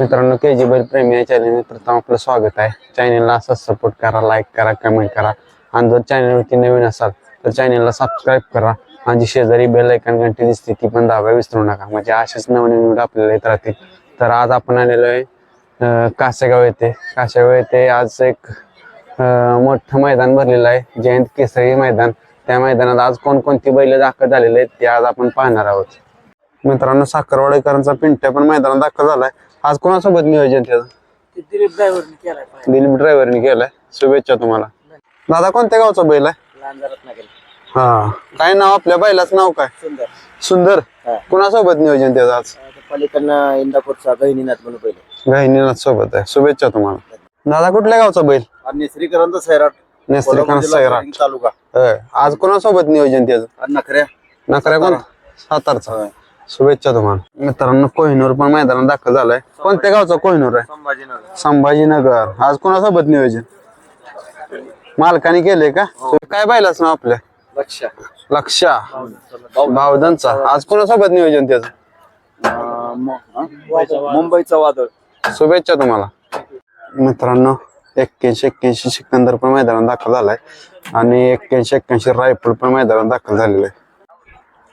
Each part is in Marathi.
मित्रांनो के जी बैल प्रेमी या चॅनल प्रथम आपलं स्वागत आहे. चॅनलला असंच सपोर्ट करा लाईक करा कमेंट करा. आणि जर चॅनलवरती नवीन असाल तर चॅनलला सबस्क्राईब करा. आणि जी शेजारी बेल ऐकन घंटी दिसते ती पण दाबा विसरू नका. म्हणजे असेच नवनवीन व्हिडिओ आपल्याला येत राहतील. तर आज आपण आलेलो आहे कासेगाव येथे. कासेगाव येथे आज एक मोठं मैदान भरलेलं आहे. जयंत केसरी मैदान. त्या मैदानात आज कोणकोणती बैल दाखल झालेले आहेत ते आज आपण पाहणार आहोत. मित्रांनो साखरवाडेकरांचा पिंट्या पण मैदानात दाखल झालाय. आज कोणासोबत नियोजन त्याचं दिलीप ड्रायव्हरने केलाय दिलीप ड्रायव्हरने केलाय. शुभेच्छा तुम्हाला. दादा कोणत्या गावचा बैल आहे? हा. काय नाव आपल्या बैलाचं नाव काय? सुंदर. सुंदर. हा. कोणासोबत नियोजन त्याचं आज? पलीकडनं इंदापूरचा गहिनीनाथ म्हणून पहिले गहिनीनाथ सोबत आहे. शुभेच्छा तुम्हाला. दादा कुठल्या गावचा बैल? आणि श्रीकरांचा सैराट. नेस्त्रिकांत सैराट. तालुका. होय. आज कोणासोबत नियोजन त्याचं आणि नखऱ्या नकऱ्या कोण? सातारचा. शुभेच्छा तुम्हाला. मित्रांनो कोहिनूर पण मैदानात दाखल झालाय. कोणत्या गावचा कोहिनूर आहे? संभाजीनगर. संभाजीनगर आज कोणासोबत नियोजन? मालकाने केले का? काय पाहिलाच ना आपल्या लक्ष लक्षा भावदांचा आज कोणासोबत नियोजन त्याचं? मुंबईचा वादळ. शुभेच्छा तुम्हाला. मित्रांनो एक्क्याऐंशी एक्क्याऐंशी सिकंदर पण मैदानात दाखल झालाय. आणि एक्क्याऐंशी एक्क्याऐंशी रायफल पण मैदानात दाखल झालेलं आहे.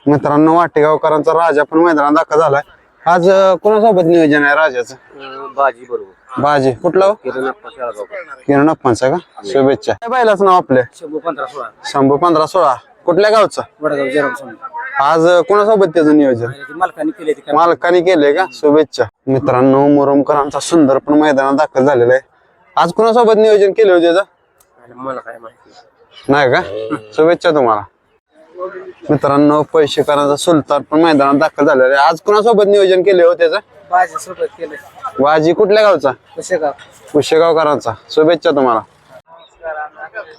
मित्रांनो वाटेगावकरांचा राजा पण मैदानात दाखल झालाय. आज अं, कोणासोबत नियोजन आहे राजाचं? बाजी बरोबर. बाजी. कुठलं हो? किरण अप्पांचा का? शुभेच्छा. काय नाव आपल्या शंभू पंधरा सोळा. शंभू पंधरा सोळा. कुठल्या गावचा? वडगाव जयराम समजा आज अं, कोणासोबत त्याचं नियोजन? मालकाने केले ते मालकाने केलंय का? शुभेच्छा. मित्रांनो मुरुमकरांचा सुंदर पण मैदानात दाखल झालेला आहे. आज कोणासोबत नियोजन केलं होतं त्याचं? मला काय माहिती. नाही का? शुभेच्छा तुम्हाला. मित्रांनो पैसेकरांचा सुलतान पण मैदानात दाखल झालेला आहे. आज कोणासोबत नियोजन केले हो त्याचं? सोबत केलं. वाजी कुठल्या गावचा? कसे का कुशेगावकरांचा. शुभेच्छा तुम्हाला.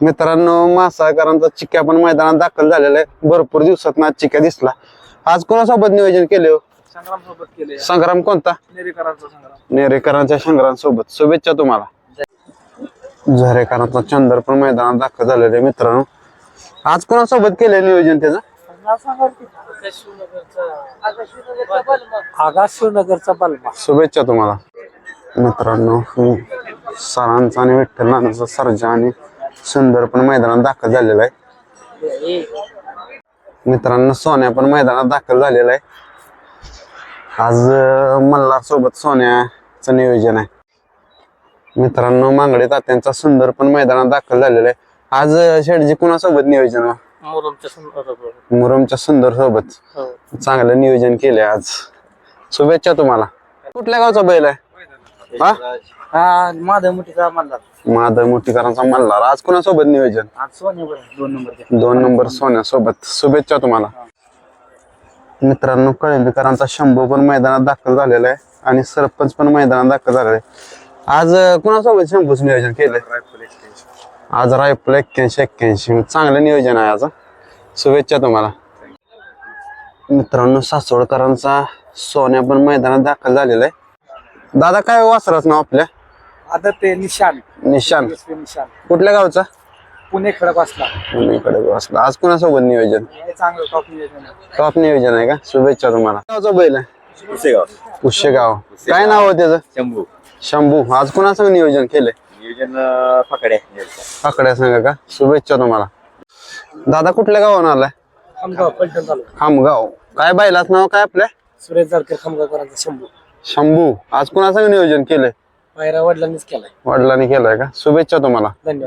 मित्रांनो मासाळकरांचा चिक्या पण मैदानात दाखल झालेला आहे. भरपूर दिवसात ना चिक्या दिसला. आज कोणासोबत नियोजन केले हो? संग्राम सोबत केले. संग्राम कोणता? नेरेकरांचा संग्राम. नेरेकरांच्या संग्रामसोबत. शुभेच्छा तुम्हाला. झरेकरांचा चंदर पण मैदानात दाखल झालेलं आहे मित्रांनो. आज कोणासोबत केलंय नियोजन त्याचं? आकाश शिवनगरचा बलमा. शुभेच्छा तुम्हाला. मित्रांनो हम्म, सरांचा आणि विठ्ठल नानाचा सर्जा आणि सुंदर पण मैदानात दाखल झालेला आहे. मित्रांनो सोन्या पण मैदानात दाखल झालेला आहे. आज अं, मल्हार सोबत सोन्याचं नियोजन आहे. मित्रांनो मांगडे तात्यांचा सुंदर पण मैदानात दाखल झालेला आहे. आज अं, शेडजी कुणासोबत नियोजन? आहे? मोरमच्या संदर्भात. मुरमच्या सुंदर सोबत हो. चांगलं नियोजन केलंय आज. शुभेच्छा तुम्हाला. कुठल्या गावचा बैल आहे? हा? हा माधव मुठीचा मल्हार. माधव मोठीकरांचा मल्हार. आज कोणासोबत नियोजन? आज सोन्यावर दोन नंबर दोन नंबर सोन्यासोबत. शुभेच्छा तुम्हाला. मित्रांनो कळंबीकरांचा शंभू पण मैदानात दाखल झालेला आहे आणि सरपंच पण मैदानात दाखल झालेला आहे. आज कोणासोबत शंभूच नियोजन केलंय? आज रायफल एक्क्याऐंशी एक्क्याऐंशी. चांगलं नियोजन आहे आज. शुभेच्छा तुम्हाला. मित्रांनो सासवडकरांचा सोन्या पण मैदानात दाखल झालेला आहे. दादा काय वासराच नाव आपल्या? आता ते निशान. निशान. कुठल्या गावचा? पुणे खडक असला पुणेकडे वासला. आज कोणासोबत नियोजन? चांगलं टॉप नियोजन आहे. टॉप नियोजन आहे का? शुभेच्छा तुम्हाला. गावचा बैल आहे? पुसेगाव पुष्यगाव काय नाव आहे त्याचं? शंभू. शंभू आज कोणासंग नियोजन केलंय? नियोजन पकडे आकड्या सांगा का? शुभेच्छा तुम्हाला. दादा कुठल्या गावानं आलाय? खामगाव पलटण तालुका. खामगाव. काय बैलाच नाव काय आपल्या? सुरेश जारकर खामगावकरांचा शंभू. शंभू आज कोणासंग नियोजन केलंय? पायरा वडिलांनीच केलाय. वडिलांनी केलंय का? शुभेच्छा तुम्हाला. धन्यवाद.